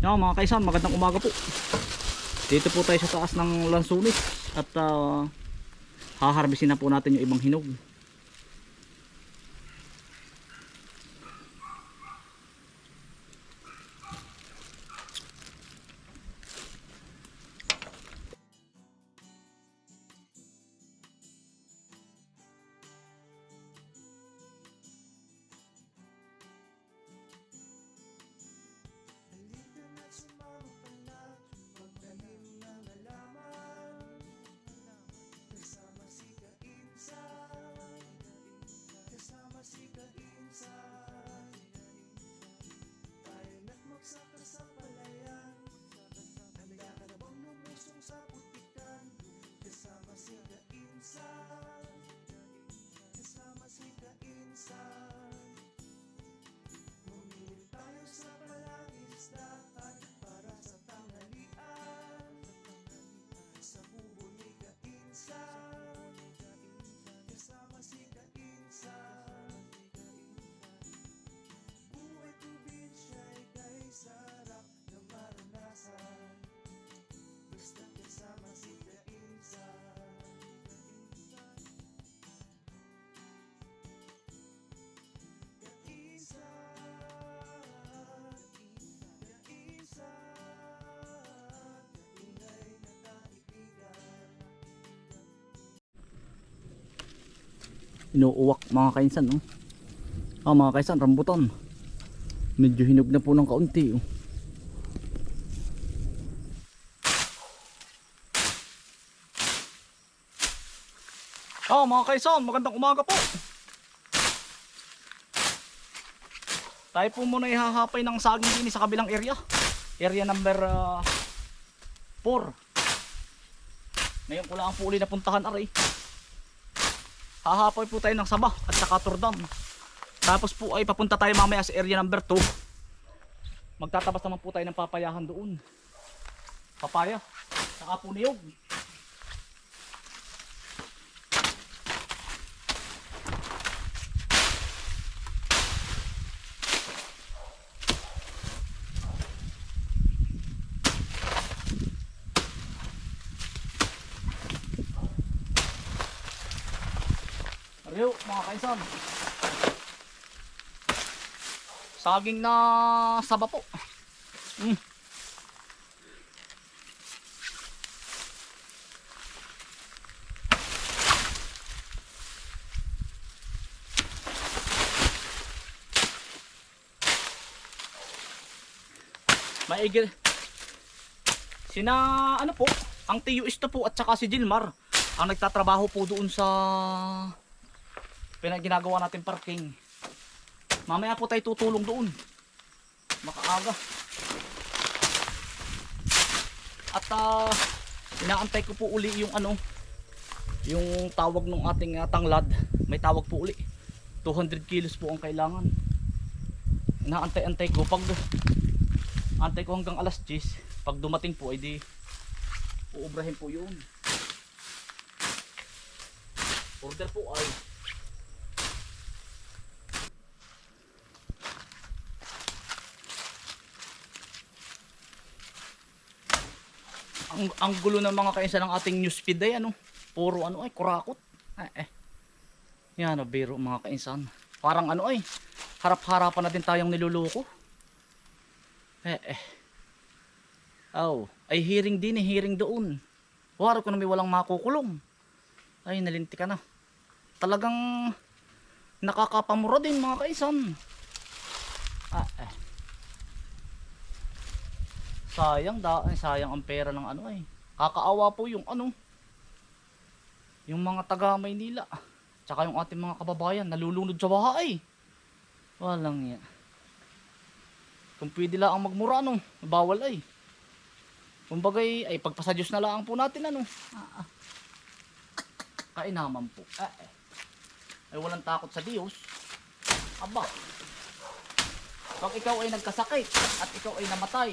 Yan mga kaisan, magandang umaga po. Dito po tayo sa taas ng lansunis at uh, haharbisin na po natin yung ibang hinog. Inuuwak mga kainsan. No? Ah mga kainsan, rambutan. Medyo hinog na po ng kaunti. Oh. Ah mga kaisan, magandang umaga po. Tayo po muna ihahapay ng saging din sa kabilang area. Area number 4. Ngayon ko lang po uli napuntahan aray. Hahapay po tayo ng Sabah at saka Turdam. Tapos po ay papunta tayo mamaya sa area number 2. Magtatabas naman po tayo ng papayahan doon. Papaya. Saka po niyog. Mga kaisan. Saging na saba po. Mm. Maigil. Sina ano po, ang Tiyo Isto po at saka si Gilmar ang nagtatrabaho po doon sa pinaginagawa natin parking. Mamaya po tayo tutulong doon. Makaaga. At uh, inaantay ko po uli yung ano, yung tawag ng ating uh, tanglad. May tawag po uli. 200 kilos po ang kailangan. Inaantay-antay ko pag antay ko hanggang alas 10. Pag dumating po ay di uubrahin po yun. Order po ay ang, ang gulo ng mga kainsa ng ating newsfeed ay ano? Puro ano ay kurakot. Eh, eh. yan o biro mga kainsan. Parang ano ay harap-harapan natin tayong niluloko. Eh eh. Oh ay hearing din eh hearing doon. Waro ko na may walang makukulong. Ay nalinti ka na. Talagang nakakapamura din mga kaisan ah eh sayang da ay, sayang ang pera ng ano ay kakaawa po yung ano yung mga taga Maynila tsaka yung ating mga kababayan nalulunod sa bahay. Walang yan kung pwede lang ang magmura ano bawal ay. Kumbagay ay pagpasa Diyos na lang po natin ano. Ah, ah. kainaman po. Eh, eh. ay walang takot sa Diyos. Aba. Pag ikaw ay nagkasakit at ikaw ay namatay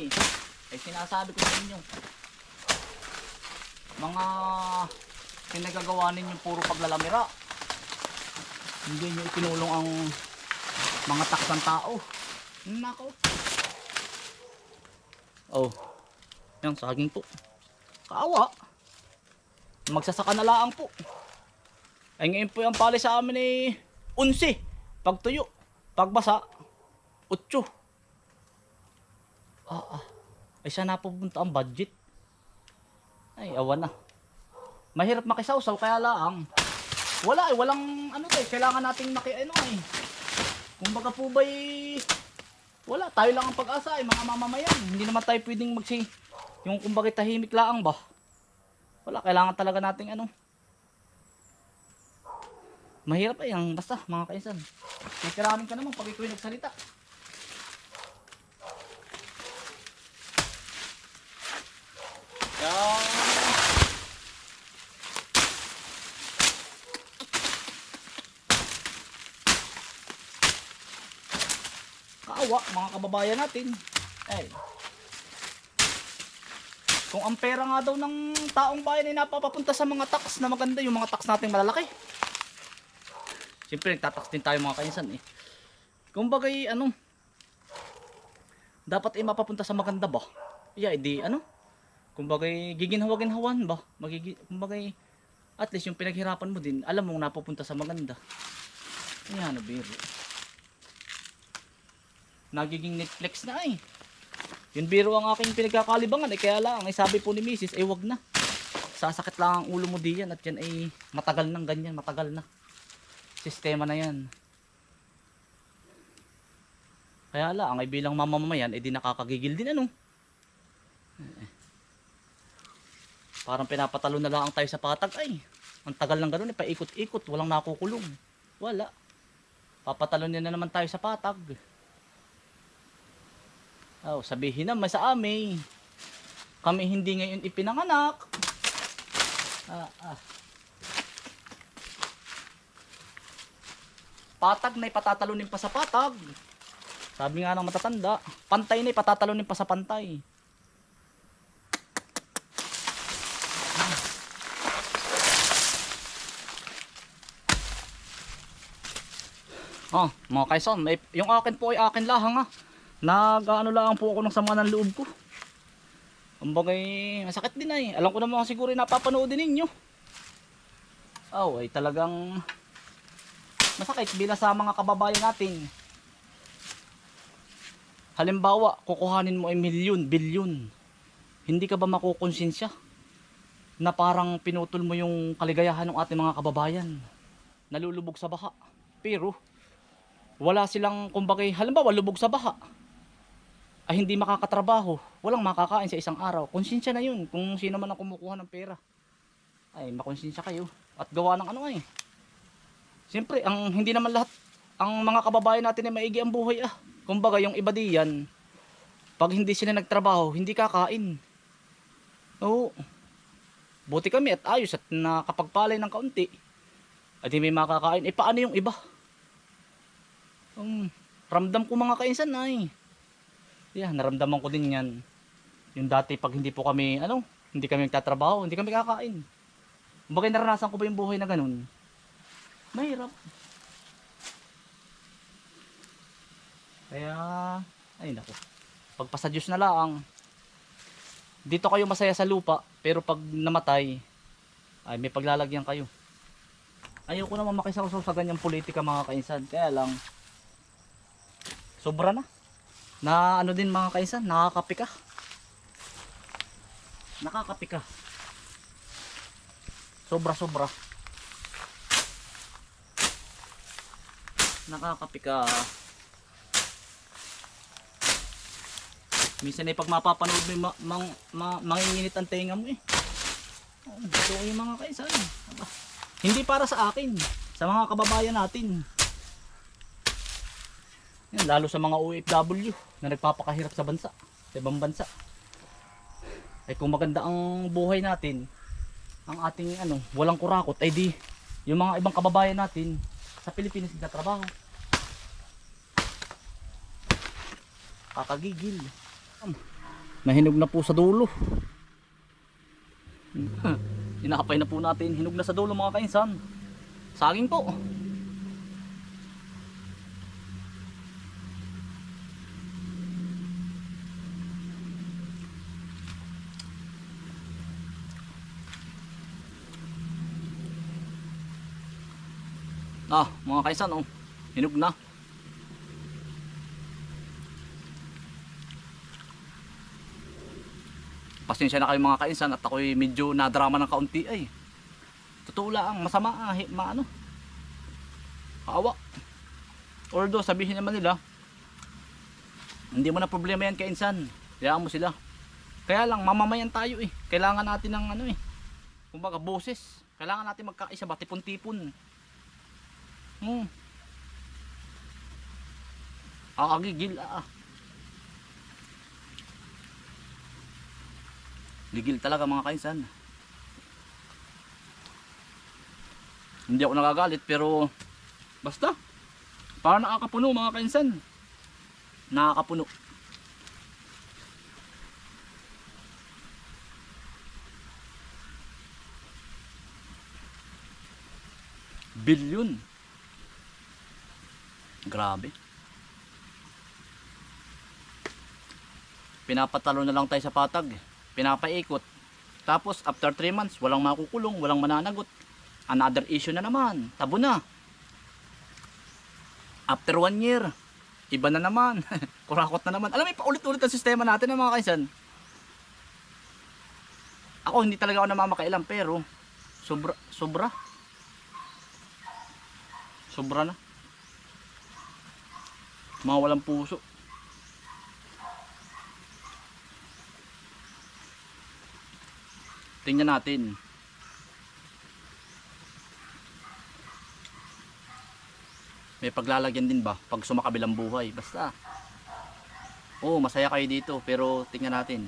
ay sinasabi ko sa inyo mga pinagagawa ninyo puro paglalamira hindi nyo itinulong ang mga taksang tao nako Oh. Yan, saging po. Kaawa. Magsasaka na laang po. Ay ngayon po yung pali sa amin ni unsi. Pagtuyo. Pagbasa. Utso. Ah, ah. Ay saan napupunta ang budget? Ay, awan na. Mahirap makisawsaw kaya laang. Wala eh, walang ano tayo, kailangan nating maki ano eh. Kumbaga po ba wala, tayo lang ang pag-asa ay mga mamamayan. Hindi naman tayo pwedeng magsi yung kumbaga tahimik laang ba. Wala, kailangan talaga nating ano. Mahirap ay ang basta mga kaisan. Kikiramin ka naman pag ikaw nagsalita. Yan. Kaawa, mga kababayan natin. Ay. Kung ang pera nga daw ng taong bayan ay napapapunta sa mga tax na maganda, yung mga tax nating malalaki. Siyempre, nagtatax din tayo mga kainsan eh. Kung bagay, ano, dapat ay mapapunta sa maganda ba? Yeah, edi, ano, kung bagay, giginhawa-ginhawan ba? Magigi, kung bagay, at least yung pinaghirapan mo din, alam mong napupunta sa maganda. Yan, ano, biro. Nagiging Netflix na eh. Yung biro ang aking pinagkakalibangan eh kaya lang ay sabi po ni Mrs. ay wag na. Sasakit lang ang ulo mo diyan at yan ay matagal nang ganyan, matagal na. Sistema na yan. Kaya lang ay bilang mamamayan ay di nakakagigil din ano. Eh. Parang pinapatalo na lang tayo sa patag ay. Ang tagal ng ganun, eh, paikot-ikot, walang nakukulong. Wala. Papatalo na naman tayo sa patag. Oh, sabihin naman sa amin. Kami hindi ngayon ipinanganak. Ah, ah. Patag na ipatatalunin pa sa patag. Sabi nga ng matatanda, pantay na ipatatalunin pa sa pantay. Ah, mga kaisan, may, yung akin po ay akin lahang ah. Nag-ano lang po ako ng sama ng loob ko. Kumbagay, masakit din ay. Alam ko naman siguro napapanood din ninyo. Oh, ay talagang masakit bila sa mga kababayan natin. Halimbawa, kukuhanin mo ay milyon, bilyon. Hindi ka ba makukonsensya na parang pinutol mo yung kaligayahan ng ating mga kababayan? Nalulubog sa baha. Pero, wala silang, kumbagay, halimbawa, lubog sa baha ay hindi makakatrabaho, walang makakain sa isang araw. Konsensya na yun kung sino man ang kumukuha ng pera. Ay, makonsensya kayo. At gawa ng ano ay. Siyempre, ang hindi naman lahat, ang mga kababayan natin ay maigi ang buhay ah. Kumbaga, yung iba diyan, pag hindi sila nagtrabaho, hindi kakain. Oo. Buti kami at ayos at nakapagpalay ng kaunti. At hindi may makakain. Eh, paano yung iba? Um, ramdam ko mga kainsan ay. Yeah, naramdaman ko din yan. Yung dati pag hindi po kami, ano, hindi kami nagtatrabaho, hindi kami kakain. Bakit naranasan ko ba yung buhay na ganun? Mahirap. Kaya, ay nako. Pagpasa Diyos na lang, dito kayo masaya sa lupa, pero pag namatay, ay may paglalagyan kayo. Ayoko naman makisawsaw sa ganyang politika mga kainsan. Kaya lang, sobra na. Na ano din mga kaisan nakakapi ka. Nakakapi ka. Sobra sobra. Nakakapi ka. Minsan ay pag mapapanood mo ma, mang, ma, manginginit ang tenga mo eh. Ito yung mga kaisan? Hindi para sa akin. Sa mga kababayan natin yan, lalo sa mga OFW na nagpapakahirap sa bansa, sa ibang bansa. Ay kung maganda ang buhay natin, ang ating ano, walang kurakot, ay di yung mga ibang kababayan natin sa Pilipinas nagtatrabaho. Kakagigil. Nahinog na po sa dulo. Inakapay na po natin, hinog na sa dulo mga kainsan. Saging po. Ah, mga kaisan, oh. Hinog na. Pasensya na kayo mga kainsan at ako'y medyo nadrama ng kaunti ay. Totoo lang, masama ah, hi- maano. Kaawa. Although sabihin naman nila, hindi mo na problema yan kainsan. Hayaan mo sila. Kaya lang, mamamayan tayo eh. Kailangan natin ng ano eh. Kumbaga, boses. Kailangan natin magkaisa ba, tipon-tipon. Hmm. Akagigil ah. Gigil talaga mga kainsan. Hindi ako nagagalit pero basta para nakakapuno mga kainsan. Nakakapuno. Bilyon. Grabe. Pinapatalo na lang tayo sa patag. Pinapaikot. Tapos after 3 months, walang makukulong, walang mananagot. Another issue na naman. Tabo na. After 1 year, iba na naman. Kurakot na naman. Alam mo, paulit-ulit ang sistema natin ng mga kaisan. Ako hindi talaga ako namamakailan pero sobra sobra sobra na mga walang puso. Tingnan natin. May paglalagyan din ba? Pag sumakabilang buhay. Basta. Oo masaya kayo dito pero tingnan natin.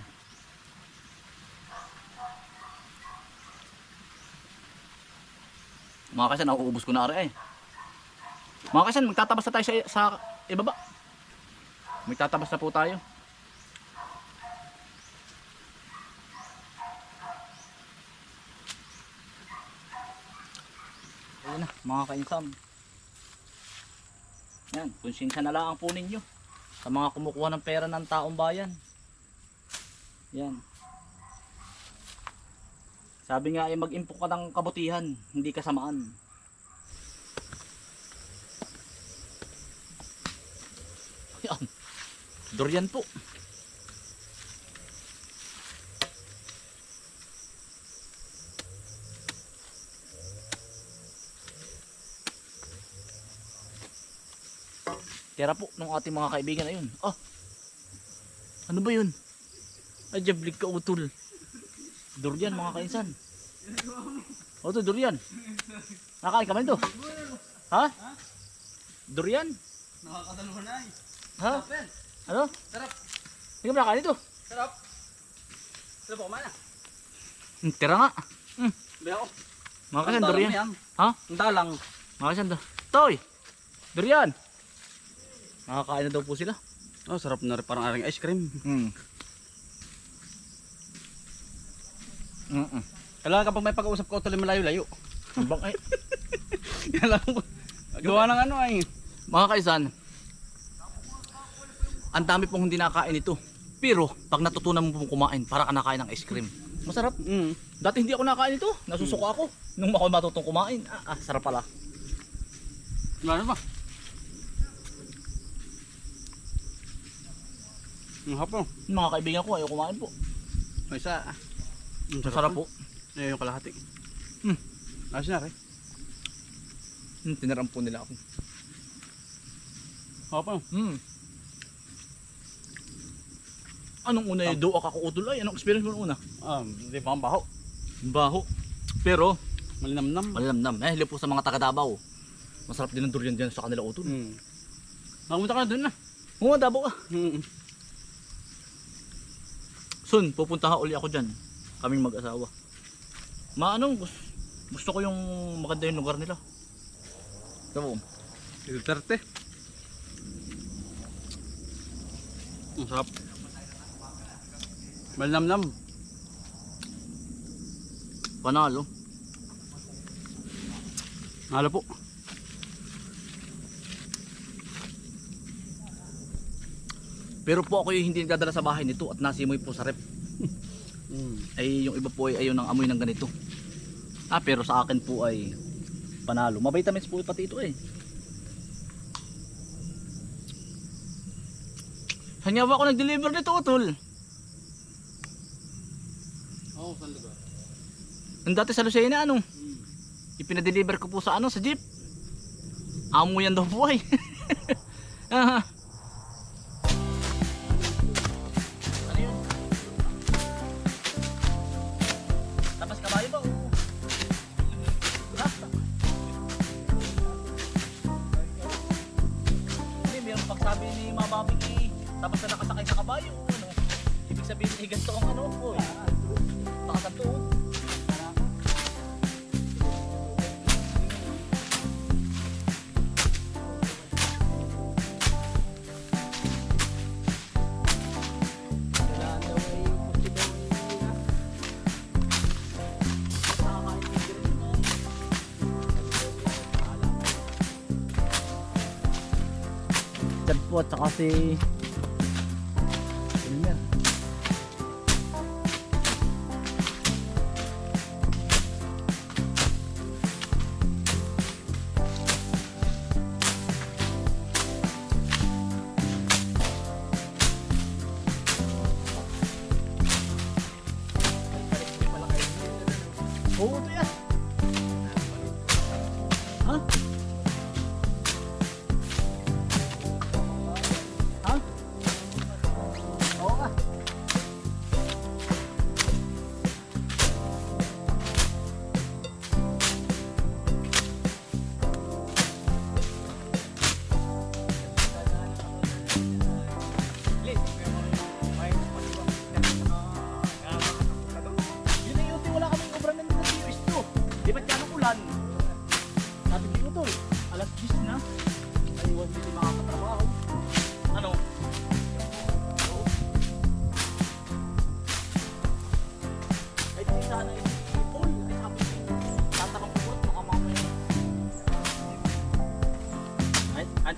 Mga kasan nauubos ko na ari eh. Mga kasan magtatabas na tayo sa, sa ibaba magtatabas na po tayo Ayun na, mga kainsam. Yan, konsensya na lang ang po ninyo sa mga kumukuha ng pera ng taong bayan. Yan. Sabi nga ay mag-impok ka ng kabutihan, hindi kasamaan. Yan. Durian po. Tira po ng ating mga kaibigan na yun. Ah! Ano ba yun? Ay, jablig ka utol. Durian mga kainsan. O to, durian. Nakain ka man ito. Ha? Durian? Nakakatalo na eh. Ha? Ano? Sarap. Hindi ka ba nakain ito? Sarap. Sarap ako mana. Hmm, tira nga. Hmm. Hindi ako. Mga kainsan, durian. Ha? Ang dalang. Mga kainsan, do- Toy! Durian! Nakakain na daw po sila. Oh, sarap na rin. Parang aring ice cream. Hmm. Mm -mm. Kailangan kapag may pag-uusap ka, tuloy malayo-layo. Ang bang ay. Kailangan ko. Gawa ng ano ay. Mga kaisan, ang dami pong hindi nakain ito. Pero, pag natutunan mo pong kumain, para ka nakain ng ice cream. Masarap. Mm. Dati hindi ako nakain ito. Nasusuko ako. Nung ako matutong kumain, ah, ah sarap pala. Ano ba? Ang. Yung mga kaibigan ko, ayaw kumain po. May isa. Ang Masarap po. Eh, yung kalahati. Hmm. Ayos na rin. Hmm, tinaram po nila ako. Hapon. Hmm. Anong una yung doak ako utol ay? Anong experience mo nung una? Um, hindi pa ang baho. Baho. Pero, Malinamnam. malamnam. Eh, hili po sa mga taga Davao. Masarap din ang durian dyan sa kanila utol. Hmm. Nakamunta ka na dun na. Oo, Davao ka. Hmm. Soon, pupunta ha uli ako dyan. Kaming mag-asawa. Maanong, gusto, gusto ko yung maganda yung lugar nila. Ito Duterte. Ang sarap. Malinamnam. panalo. Halo po. Pero po ako yung hindi nagdadala sa bahay nito at nasimoy po sa rep. Mm. Ay yung iba po ay ayaw ng amoy ng ganito. Ah, pero sa akin po ay panalo. Mavitamins po pati ito eh. Kanya ba ako nag-deliver nito, utol? Oo, saan lugar? Ang dati sa Lucena, ano? Ipinadeliver ko po sa ano, sa jeep. Amo yan daw po ay. Ah. Diyan po at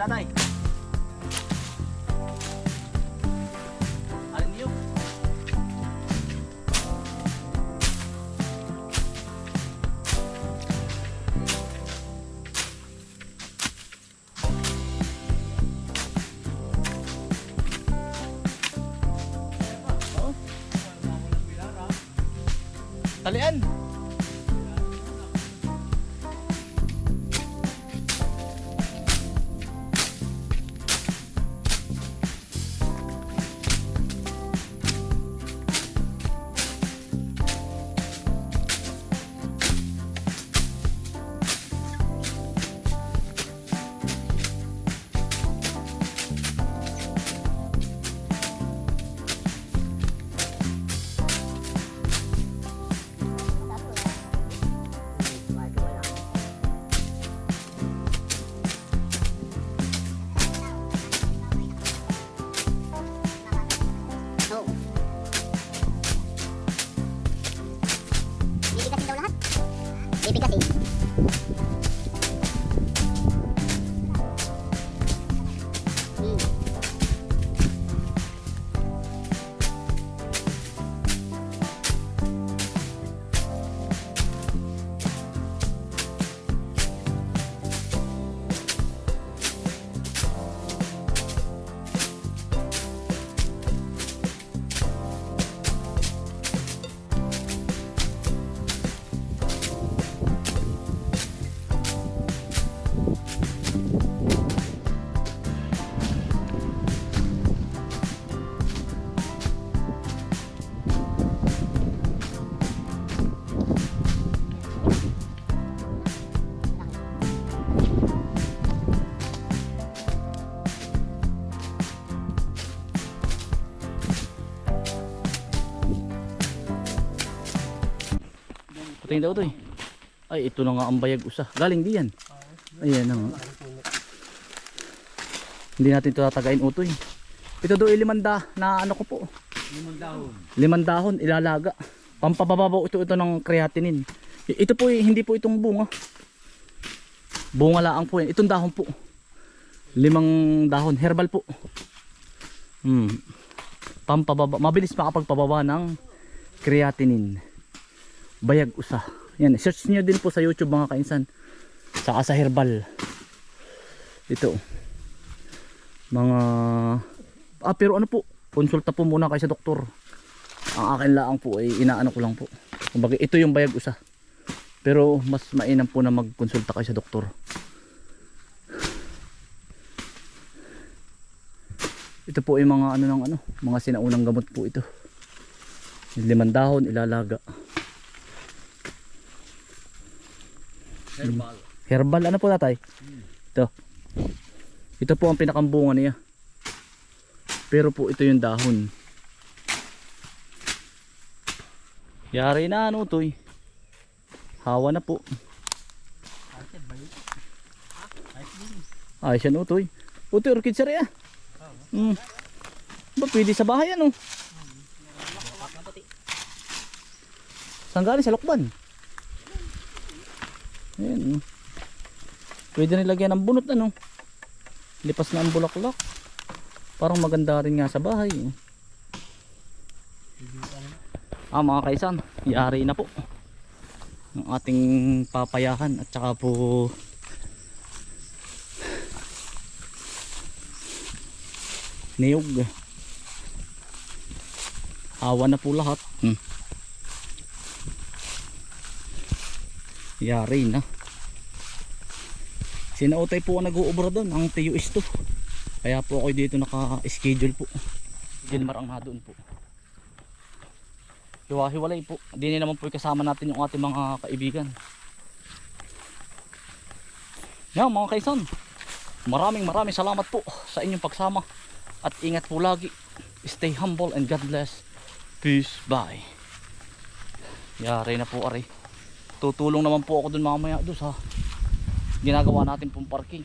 Ay, ay, tatay. Alin Patingin daw ito eh. Ay, ito na nga ang bayag usa. Galing di yan. Ayan na nga. Hindi natin ito tatagain utoy. Ito daw ilimanda na ano ko po. Limang dahon. Limang dahon, ilalaga. Pampababaw ito ito ng creatinine. Ito po eh, hindi po itong bunga. Bunga laang po yan. Itong dahon po. Limang dahon, herbal po. Hmm. Pampababa, mabilis makapagpababa ng creatinine. Bayag usa. Yan, search niyo din po sa YouTube mga kainsan. Saka sa herbal. Ito. Mga Ah, pero ano po? Konsulta po muna kayo sa doktor. Ang akin lang po ay inaano ko lang po. Kumbaga ito yung bayag usa. Pero mas mainam po na magkonsulta kayo sa doktor. Ito po yung mga ano ng ano, mga sinaunang gamot po ito. Limang dahon ilalaga. Herbal. Herbal ano po tatay? Ito. Ito po ang pinakambunga niya. Pero po ito yung dahon. Yari na ano to Hawa na po. Ayos yan utoy. Utoy orchid sari ah. Hmm. Ba pwede sa bahay ano? Saan galing sa lokban? Ayan. oh. Pwede rin lagyan ng bunot ano. Lipas na ang bulaklak. Parang maganda rin nga sa bahay. eh. Ah mga kaisan, yari na po. Ang ating papayahan at saka po niyog. Awa na po lahat. Hmm. Yari na. Sinautay po ang nag-uubra doon. Ang is to. Kaya po ako dito naka-schedule po. Gilmar ang doon po. Hiwa-hiwalay po. Hindi naman po kasama natin yung ating mga kaibigan. Yan mga kaisan. Maraming maraming salamat po sa inyong pagsama. At ingat po lagi. Stay humble and God bless. Peace. Bye. Yari na po ari. Tutulong naman po ako dun mamaya doon sa ginagawa natin pong parking.